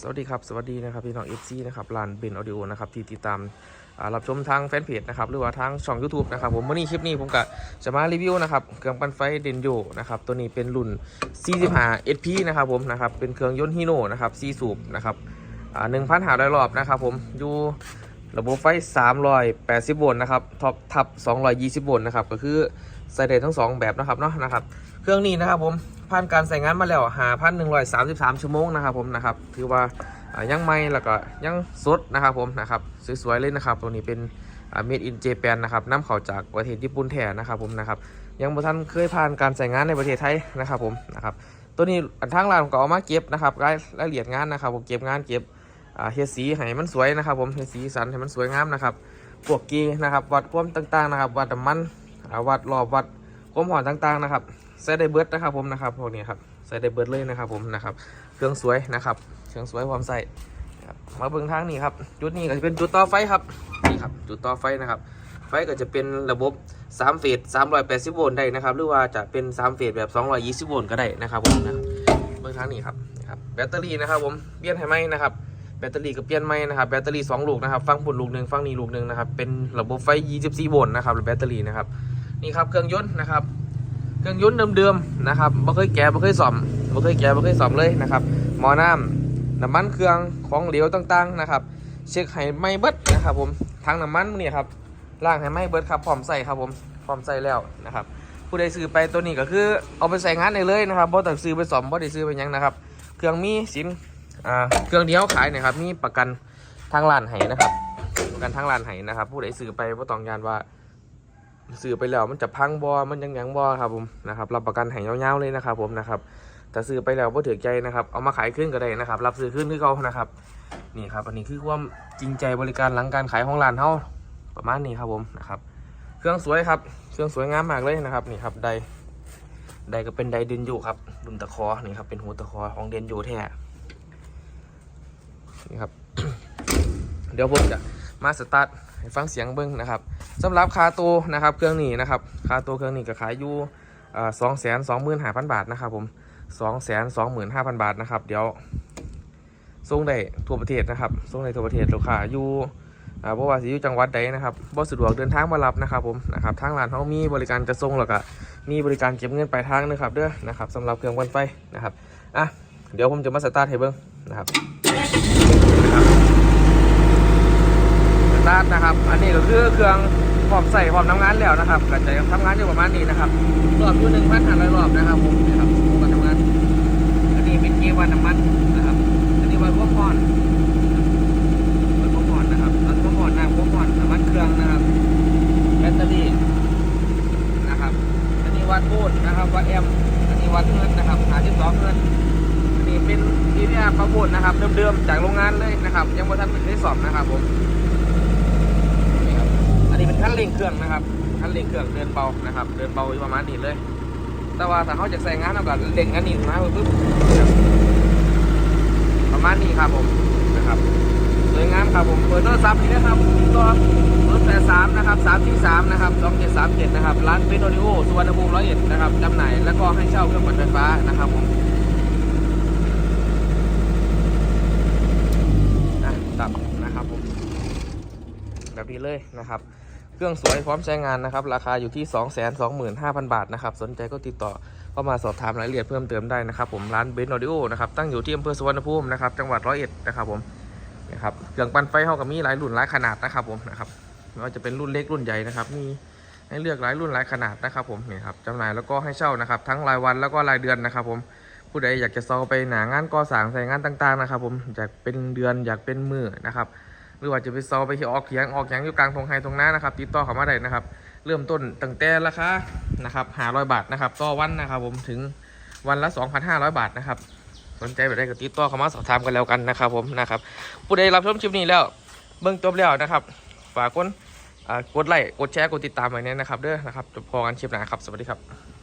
สวัสดีครับ สวัสดีนะครับพี่น้องเอฟซีนะครับลานเบนออดิโอนะครับที่ติดตามรับชมทางแฟนเพจนะครับหรือว่าทางช่อง YouTube นะครับผมวันนี้คลิปนี้ผมก็จะมารีวิวนะครับเครื่องปั่นไฟเดนโยนะครับตัวนี้เป็นรุ่น 45 SP นะครับผมนะครับเป็นเครื่องยนต์ฮีโน่นะครับ4สูบนะครับอ่งพันหา1,500รอบนะครับผมอยู่ระบบไฟ 380 โวลต์นะครับท็อปทับ 220 โวลต์นะครับก็คือใส่ได้ทั้งสองแบบนะครับเนาะนะครับเครื่องนี้นะครับผม ผ่านการใส่งานมาแล้วหาพันหนึ่งร้อยสามสิบสามชั่วโมงนะครับผมนะครับถือว่ายังไม่แล้วก็ยังสดนะครับผมนะครับสวยๆเลยนะครับ ตัวนี้เป็นเมดอินเจแปนนะครับนำเข้าจากประเทศญี่ปุ่นแท้นะครับผมนะครับยังบ่ทันเคยผ่านการใส่งานในประเทศไทยนะครับผมนะครับตัวนี้อันทางร้านผมก็เอามาเก็บนะครับรายรายละเอียดงานนะครับผมเก็บงานเก็บเฮสีให้มันสวยนะครับ ผมเฮสีสันให้มันสวยงามนะครับพวกกีนะครับวัดความต่างๆนะครับวัดน้ำมันวัดรอบวัดความหอนต่างๆนะครับ ใส่ได้เบิร์ดนะครับผมนะครับพวกนี้ครับใส่ได้เบิร์ดเลยนะครับผมนะครับ เครื่องสวยนะครับ เครื่องสวยความใส่มาเบิ่งทางนี้ครับ จุดนี้ก็จะเป็นจุดต่อไฟครับนี่ครับจุดต่อไฟนะครับ ไฟก็จะเป็นระบบ3เฟส380 โวลต์ได้นะครับ หรือว่าจะเป็น3เฟสแบบ220 โวลต์ก็ได้นะครับผมนะครับเบิ่งทางนี้ครับนะครับแบตเตอรี่นะครับผมเปลี่ยนให้ไหมนะครับแบตเตอรี่ก็เปลี่ยนไหมนะครับแบตเตอรี่สองลูกนะครับฟังปุ่นลูกหนึ่งฟังนี้ลูกหนึ่งนะครับเป็นระบบไฟ 24 โวลต์นะครับแบตเตอรี่นะครับนี่ครับเครื่องยนต์นะครับ เครื่องยนต์เดิมๆนะครับบ่เคยแกะบ่เคยซ่อมบ่เคยแกะบ่เคยซ่อมเลยนะครับหมอน้ำน้ำมันเครื่องของเหลวต่างๆนะครับ เช็คให้ไม่เบิดนะครับ ผมทั้งน้ำมันนี่ครับล้างให้ไม่เบิดครับพร้อมใส่ครับผมพร้อมใส่แล้วนะครับ ผู้ใดซื้อไปตัวนี้ก็คือเอาไปใส่งานได้เลยนะครับบ่ต้องซื้อไปซ่อมบ่ได้ซื้อไปยังนะครับ เครื่องมีสินอ่าเครื่องเดียวขายนะครับมีประกันทางร้านให้นะครับประกันทางร้านให้นะครับ ผู้ใดซื้อไปบ่ต้องยานว่า ซื้อไปแล้วมันจะพังบอมันยังยังบอครับผมนะครับรับประกันให้ยาวๆเลยนะครับ ผมนะครับแต่ซื้อไปแล้วพอถือใจนะครับเอามาขายขึ้นก็ได้นะครับ รับซื้อขึ้นคือเขานะครับนี่ครับอันนี้คือความจริงใจบริการหลังการขายของร้านเฮาประมาณนี้ครับผมนะครับเครื่องสวยครับ เครื่องสวยงามมากเลยนะครับนี่ครับไดไดก็เป็นไดเดนอยู่ครับดุนตะคอนี่ครับเป็นหูตะคอของเดนอยู่แท้นี่ครับ เดี๋ยวผมจะมาสตาร์ท ให้ฟังเสียงเบิ้งนะครับสำหรับคาตัวนะครับเครื่องนี้นะครับคาตัวเครื่องนี้ก็ขายอยู่สองแสนสองหมื่นห้าพันบาทนะครับผมสองแสนสองหมื่นห้าพันบาทนะครับเดี๋ยวส่งได้ทั่วประเทศนะครับส่งได้ทั่วประเทศลูกค้าอยู่อ่าบ่ว่าสิอยู่จังหวัดใดนะครับบ่สะดวกเดินทางมารับนะครับผมนะครับทางร้านเขามีบริการจะส่งแล้วก็มีบริการเก็บเงินปลายทางนะครับเด้อนะครับสำหรับเครื่องวันไฟนะครับอะเดี๋ยวผมจะมาสตาร์ทให้เบิ้งนะครับ สตาร์ทนะครับ อันนี้ก็คือเครื่องพร้อมใส่พร้อมทำงานแล้วนะครับก็จะทำงานอยู่ประมาณนี้นะครับรอบอยู่หนึ่งพันห้าร้อยรอบนะครับผมนะครับการทำงาน อันนี้เป็นเกียร์วัดน้ำมันนะครับ อันนี้วัดพวกพอนวัดพวกพอนนะครับวัดพวกพอนน้ำพวกพอนน้ำมันเครื่องนะครับ แบตเตอรี่นะครับ อันนี้วัดโวลต์นะครับวัดแอมอันนี้วัดเงินนะครับหาที่สองเงินอันนี้เป็นทีนี้ประโวลนะครับเดิมๆจากโรงงานเลยนะครับ ยังไม่ทันเป็นได้สอบนะครับผม นนี้เป็นขั้นเร่งเครื่องนะครับขั้นเร่งเครื่องเดินเบานะครับ เดินเบาอยู่ประมาณนี้เลย แต่ว่าถ้าเขาจะใส่งานเอากับเร่งอันนี้นะปึ๊บประมาณนี้ครับผมนะครับสวยงามครับผมเปิดโทรศัพท์นี่นะครับตัวรถแต่สามนะครับสามที่สามนะครับสองเจ็ดสามเจ็ดนะครับร้านเป็นโอริโอสุวรรณภูมิร้อยเอ็ดนะครับจำหน่ายแล้วก็ให้เช่าเครื่องปั่นไฟฟ้านะครับผมอะตับนะครับผมแบบนี้เลยนะครับ เครื่องสวยพร้อมใช้งานนะครับ ราคาอยู่ที่ 2 2 5 0 0 0 บาทนะครับ สนใจก็ติดต่อเข้ามาสอบถามรายละเอียดเพิ่มเติมได้นะครับ ผมร้านเบนออดิโอนะครับตั้งอยู่ที่อำเภอสุวรรณภูมินะครับจังหวัดร้อยเอ็ดนะครับผมนะครับเครื่องปั่นไฟเฮากับมีหลายรุ่นหลายขนาดนะครับผมนะครับไม่ว่าจะเป็นรุ่นเล็กรุ่นใหญ่นะครับมีให้เลือกหลายรุ่นหลายขนาดนะครับผมนี่ครับจำหน่ายแล้วก็ให้เช่านะครับ ทั้งรายวันแล้วก็รายเดือนนะครับ ผมผู้ใดอยากจะซอไปหนางานก่อสร้างใส่งานต่างๆนะครับ ผมอยากเป็นเดือนอยากเป็นมือนะครับ หรือว่าจะไปซอไปที่ออกเขียงออกเขียงอยู่กลางทงไฮทงหน้านะครับติดต่อเข้ามาได้นะครับ เริ่มต้นตั้งแต่ราคานะครับ500บาทนะครับต่อวันนะครับผมถึงวันละ 2,500 บาทนะครับสนใจแบบใดก็ติดต่อเข้ามาสอบถามกันแล้วกันนะครับผมนะครับผู้ใดรับชมคลิปนี้แล้วเบิ่งจบแล้วนะครับ ฝากกดกดไลค์กดแชร์กดติดตามไว้เนี่ยนะครับเด้อนะครับจบพอกันคลิปหน้าครับสวัสดีครับ